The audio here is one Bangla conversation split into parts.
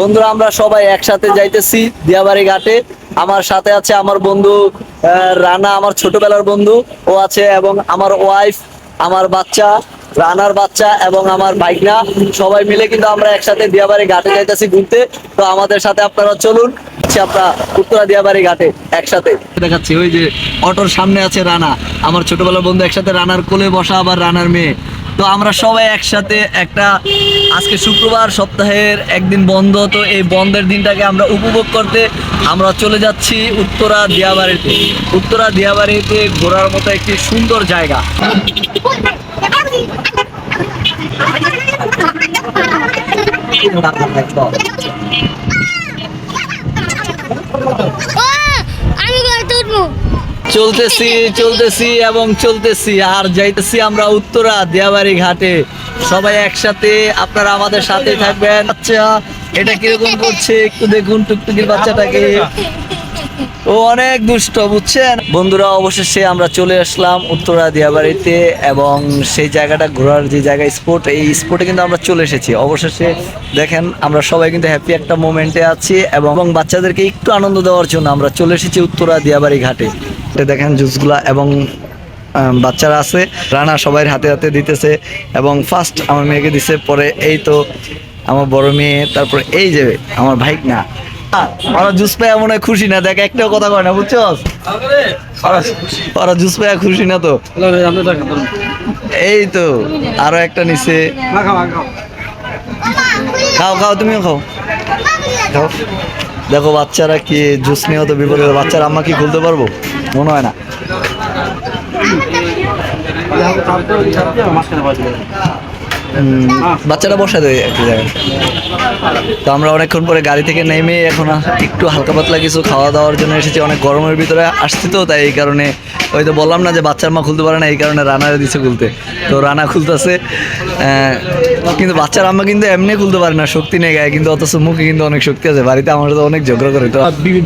বন্ধুরা, আমরা সবাই একসাথে যাইতেছি দিয়াবাড়ি ঘাটে। আমার সাথে আছে আমার বন্ধু রানা, আমার ছোটবেলার বন্ধু। ও আছে এবং আমার ওয়াইফ আমার বাচ্চা, রানার বাচ্চা এবং আমার বাইকনা সবাই মিলে কিন্তু আমরা একসাথে দিয়াবাড়ি ঘাটে যাইতেছি ঘুরতে। তো আমাদের সাথে আপনারা চলুন আমরা উত্তরা দিয়াবাড়ি ঘাটে একসাথে। দেখাচ্ছি, ওই যে অটোর সামনে আছে রানা। আমার ছোটবেলার বন্ধু একসাথে রানার কোলে বসা আবার রানার মেয়ে। তো আমরা সবাই একসাথে একটা আজকে শুক্রবার সপ্তাহের একদিন বন্ধ তো এই বন্ধের দিনটাকে আমরা উপভোগ করতে আমরা চলে যাচ্ছি উত্তরা দিয়াবাড়িতে। উত্তরা দিয়াবাড়িতে ঘোরার মতো একটি সুন্দর জায়গা। চলতেছি চলতেছি এবং চলতেছি। আর যাইতেছি আমরা উত্তরা দিয়াবাড়ি ঘাটে। সবাই একসাথে, আপনারা আমাদের সাথে থাকবেন। আচ্ছা এটা কীরকম করছে? একটু দেখুন টুকটুকির বাচ্চাটাকে। ও অনেক দুষ্ট, বুঝছেন? বন্ধুরা, অবশেষে আমরা চলে আসলাম উত্তরা দিয়াবাড়িতে এবং সেই জায়গাটা ঘোরার যে জায়গা স্পোর্ট এই স্পোর্টে কিন্তু আমরা চলে এসেছি। অবশেষে দেখেন, আমরা সবাই কিন্তু হ্যাপি একটা মোমেন্টে আছি এবং এবং বাচ্চাদেরকে একটু আনন্দ দেওয়ার জন্য আমরা চলে এসেছি উত্তরা দিয়াবাড়ি ঘাটে। এটা দেখেন জুসগুলা এবং বাচ্চারা আছে। রানা সবাই হাতে হাতে দিতেছে এবং ফার্স্ট আমার মেয়েকে দিছে পরে এই তো আমার বড় মেয়ে তারপর এই যে আমার ভাই না ওরা জুস পেয়ে মনে হয় খুশি না দেখ একটাও কথা কয় না বুঝছস? ওরা জুস পেয়ে খুশি না তো। এই তো আরও একটা নিচে খাও খাও। তুমিও খাও। খাও। দেখো, বাচ্চারা কি জুস নিয়েও তো বিপদে বাচ্চারা আম্মা কি খুলতে পারব? মনে হয় না। বাচ্চারা বসা দেয় একটু জায়গায়। তো আমরা অনেকক্ষণ পরে গাড়ি থেকে নেমে এখন একটু হালকা পাতলা কিছু খাওয়া দাওয়ার জন্য এসেছি। অনেক গরমের ভিতরে আসছি তো তাই এই কারণে ওই তো বললাম না যে বাচ্চার মা খুলতে পারে না এই কারণে রানারে দিছে খুলতে। তো রানা খুলতেছে কিন্তু বাচ্চার আম্মা কিন্তু এমনি খুলতে পারে না শক্তি নেই গায়ে কিন্তু অথচ মুখে কিন্তু অনেক শক্তি আছে বাড়িতে আমার তো অনেক ঝগড়া করে তো।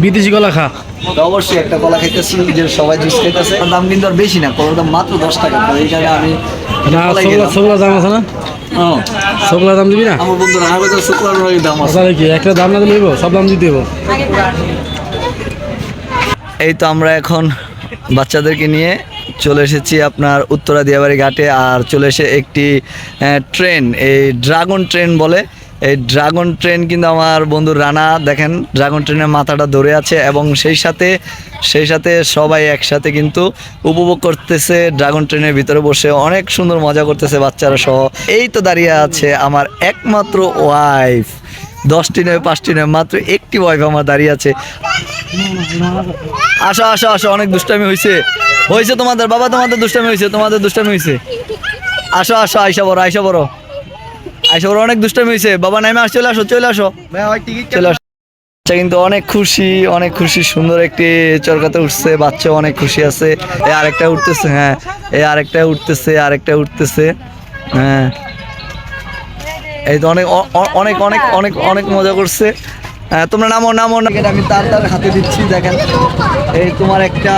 বিদেশি কলা খা। অবশ্যই একটা কলা খাইতেছি যে সবাই জুস খাইতেছে। তার দাম কিন্তু আর বেশি না কলার দাম মাত্র দশ টাকা তো এই কারণে আমি না? সোগলা দাম দিবি না? আমার বন্ধু রানা বাজার শুক্রবার দাম আছে। তাহলে কি একটা দাম না দিলে হইব? সব দাম দিতে হইব? এই তো আমরা এখন বাচ্চাদেরকে নিয়ে চলে এসেছি আপনার উত্তরা দিয়াবাড়ি ঘাটে আর চলে এসে একটি ট্রেন এই ড্রাগন ট্রেন বলে এই ড্রাগন ট্রেন কিন্তু আমার বন্ধু রানা, দেখেন ড্রাগন ট্রেনের মাথাটা ধরে আছে এবং সেই সাথে সেই সাথে সবাই একসাথে কিন্তু উপভোগ করতেছে ড্রাগন ট্রেনের ভিতরে বসে। অনেক সুন্দর মজা করতেছে বাচ্চারা সহ। এই তো দাঁড়িয়ে আছে আমার একমাত্র ওয়াইফ দশটি নয়, পাঁচটি নয়, মাত্র একটি ওয়াইফ আমার দাঁড়িয়ে আছে। আসো আসো আসো, অনেক দুষ্টামি হয়েছে হয়েছে তোমাদের, বাবা তোমাদের দুষ্টামি হয়েছে তোমাদের দুষ্টামি হয়েছে আসো আসো, আইসা বড় আইসা বড় আইসা বড় অনেক দুষ্টামি হয়েছে বাবা নামে আস চলে আসো। চলে আসো চলে আসো। বাচ্চা কিন্তু অনেক খুশি অনেক খুশি সুন্দর একটি চরকাতে উঠছে। বাচ্চা অনেক খুশি আছে। এই আরেকটা উঠতেছে হ্যাঁ। এই আরেকটা উঠতেছে আরেকটা উঠতেছে হ্যাঁ। এই তো অনেক অনেক অনেক অনেক অনেক মজা করছে। হ্যাঁ, তোমরা নামো নামো না আমি তার তার হাতে দিচ্ছি দেখেন। এই তোমার একটা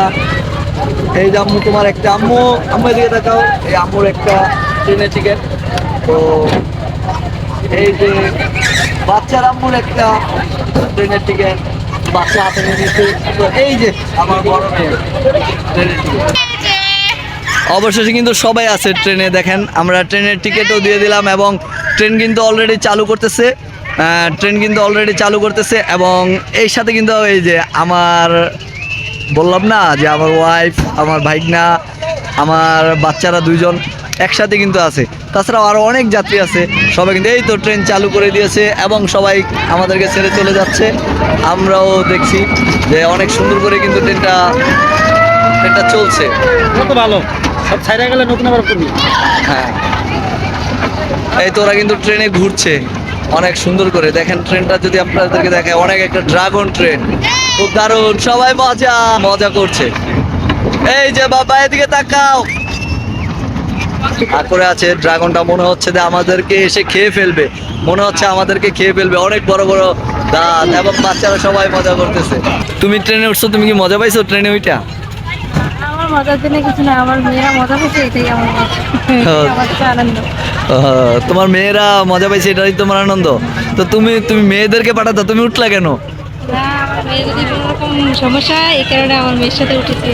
এই যে আম্মু তোমার একটা আম্মু। আম্মু এদিকে দেখাও এই আম্মুর একটা ট্রেনের টিকিট তো এই যে বাচ্চার আম্মুর একটা ট্রেনের টিকিট, বাচ্চা হাতে নিয়ে নিচ্ছে। তো এই যে আমার বড় মেয়ে, ট্রেনের টিকিট। অবশেষে কিন্তু সবাই আছে ট্রেনে, দেখেন, আমরা ট্রেনের টিকিটও দিয়ে দিলাম এবং ট্রেন কিন্তু অলরেডি চালু করতেছে ট্রেন কিন্তু অলরেডি চালু করতেছে এবং এই সাথে কিন্তু এই যে আমার, বললাম না যে আমার ওয়াইফ আমার ভাইগনা আমার বাচ্চারা দুইজন একসাথে কিন্তু আছে। তাছাড়াও আরও অনেক যাত্রী আছে। সবাই কিন্তু এই তো ট্রেন চালু করে দিয়েছে এবং সবাই আমাদেরকে ছেড়ে চলে যাচ্ছে। আমরাও দেখছি যে অনেক সুন্দর করে কিন্তু ট্রেনটা ট্রেনটা চলছে। কত ভালো? সব ছাইরা গেলে নতুন আবার করবি। হ্যাঁ। এই তো ওরা কিন্তু ট্রেনে ঘুরছে। অনেক সুন্দর করে। দেখেন ট্রেনটা যদি আপনাদেরকে দেখায় অনেক একটা ড্রাগন ট্রেন খুব দারুণ। সবাই মজা মজা করছে। এই যে বাবা এদিকে তাকাও। ঠাকুরে আছে ড্রাগনটা মনে হচ্ছে যে আমাদেরকে এসে খেয়ে ফেলবে। মনে হচ্ছে আমাদেরকে খেয়ে ফেলবে। অনেক বড় বড় দাঁত এবং বাচ্চারা সবাই মজা করতেছে। তুমি ট্রেনে উঠছো তুমি কি মজা পাইছো ট্রেনে ওইটা হ্যাঁ। তোমার মেয়েরা মজা পাইছে এটাই তোমার আনন্দ। তো তুমি তুমি মেয়েদেরকে পাঠাতো তুমি উঠলা কেন? না আমার মেয়ে যদি কোনো রকম সমস্যা এই কারণে আমার মেয়ের সাথে উঠেছে।